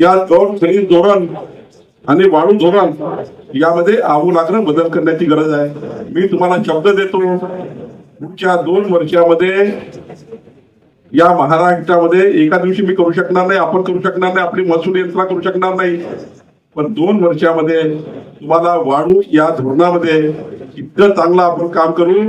या गौण खनिज धोरण आणि वाळू धोरण यामध्ये आमूलाग्र बदल करण्याची गरज आहे. मी तुम्हाला शब्द देतो. पुढच्या दोन वर्षामध्ये या महाराष्ट्रामध्ये एका दिवशी मी करू शकणार नाही आपण करू शकणार नाही आपली महसूल यंत्रणा करू शकणार नाही. पण दोन वर्षामध्ये तुम्हाला वाढू या धोरणामध्ये इतकं चांगलं आपण काम करू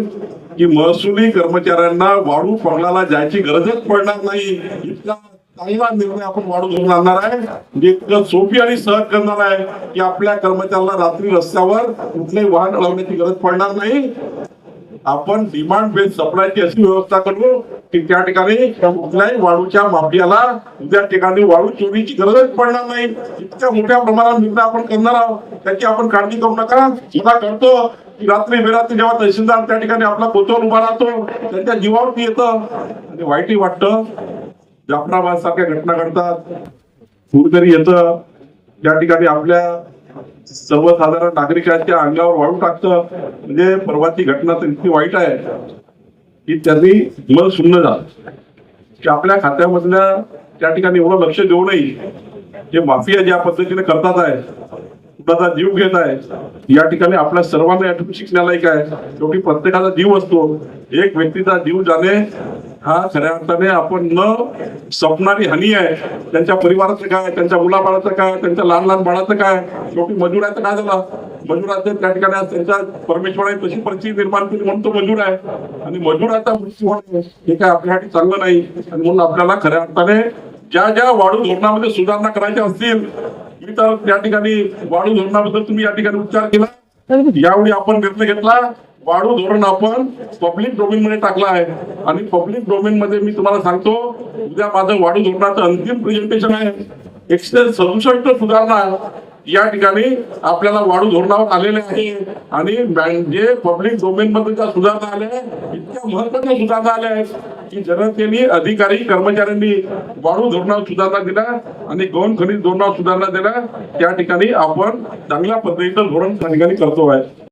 की महसुली कर्मचाऱ्यांना वाढू पगलाला जायची गरजच पडणार नाही. इतका चांगला निर्णय आपण वाढू धोरण आणणार आहे. म्हणजे सोपी आणि सहज करणार आहे की आपल्या कर्मचाऱ्याला रात्री रस्त्यावर कुठलंही वाहन अडवण्याची गरज पडणार नाही. आपण डिमांड बेस्ड सप्लायची अशी व्यवस्था करू की त्या ठिकाणी कुठल्याही वाळूच्या माफियाला त्या ठिकाणी वाळू चोरीची गरजच पडणार नाही. इतक्या मोठ्या प्रमाणात निर्णय आपण करणार आहोत. त्याची आपण काळजी करू नका. मला करतो की रात्री बेरात्री जेव्हा तहसीलदार त्या ठिकाणी आपला कोचवर उभा राहतो त्यांच्या जीवावरती येतं. आणि वाईटही वाटतं. जाफराबाद सारख्या घटना घडतात. कुठेतरी येतं त्या ठिकाणी आपल्या सर्वसाधारण नागरिकांच्या अंगावर वाळू टाकतं. म्हणजे परवाची घटना तर इतकी वाईट आहे की त्यांनी मन सुन्न झालं. की आपल्या खात्यामधल्या त्या ठिकाणी एवढं लक्ष देऊनही जे माफिया ज्या पद्धतीने करतात आहे कुणाचा जीव घेत आहे या ठिकाणी आपल्या सर्वांना यातून शिकण्यालायक आहे. शेवटी प्रत्येकाचा जीव असतो. एक व्यक्तीचा जीव जाणे हा खऱ्या अर्थाने आपण न संपणारी हानी आहे. त्यांच्या परिवाराचं काय त्यांच्या मुलाबाळाचं काय त्यांच्या लहान लहान बाळाचं काय शेवटी मजुराचं काय झालं? मजुराचं त्या ठिकाणी त्यांच्या परमेश्वराने तशी परिस्थिती निर्माण केली म्हणून तो मजूर आहे. आणि मजुराचा मृत्यू होणे हे काय आपल्यासाठी चांगलं नाही. आणि म्हणून आपल्याला खऱ्या अर्थाने ज्या ज्या वाढू धोरणामध्ये सुधारणा करायच्या असतील मी तर त्या ठिकाणी वाढू धोरणाबद्दल तुम्ही या ठिकाणी उच्चार केला. यावेळी आपण निर्णय घेतला. वाढू धोरण आपण पब्लिक डोमेन मध्ये टाकला आहे. आणि पब्लिक डोमेन मध्ये मी तुम्हाला सांगतो उद्या माझं वाढू धोरणाचं अंतिम प्रेझेंटेशन आहे. एकशे सदुसष्ट सुधारणा या ठिकाणी आपल्याला वाढू धोरणावर आलेले आहे. आणि जे पब्लिक डोमेन मध्ये ज्या सुधारणा आल्या आहेत, इतक्या महत्त्वाच्या सुधारणा आल्या आहेत की जनतेने अधिकारी कर्मचाऱ्यांनी वाढू धोरणावर सुधारणा दिला आणि गौण खनिज धोरणावर सुधारणा दिला त्या ठिकाणी आपण चांगल्या पद्धतीचं धोरण त्या ठिकाणी करतो आहे.